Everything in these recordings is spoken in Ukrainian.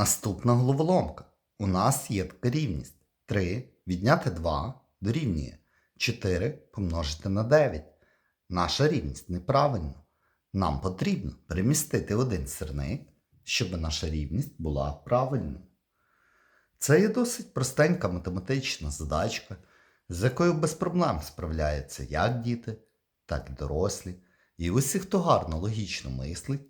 Наступна головоломка. У нас є така рівність. 3 відняти 2 дорівнює 4 помножити на 9. Наша рівність неправильна. Нам потрібно перемістити один сірник, щоб наша рівність була правильною. Це є досить простенька математична задачка, з якою без проблем справляються як діти, так і дорослі. І усі, хто гарно логічно мислить,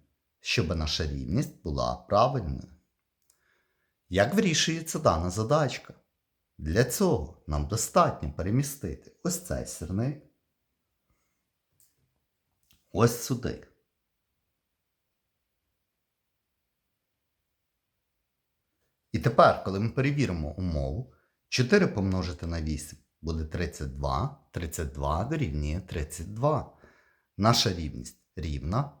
щоб наша рівність була правильною. Як вирішується дана задачка? Для цього нам достатньо перемістити ось цей сірник ось сюди. І тепер, коли ми перевіримо умову, 4 помножити на 8 буде 32, 32 дорівнює 32. Наша рівність рівна,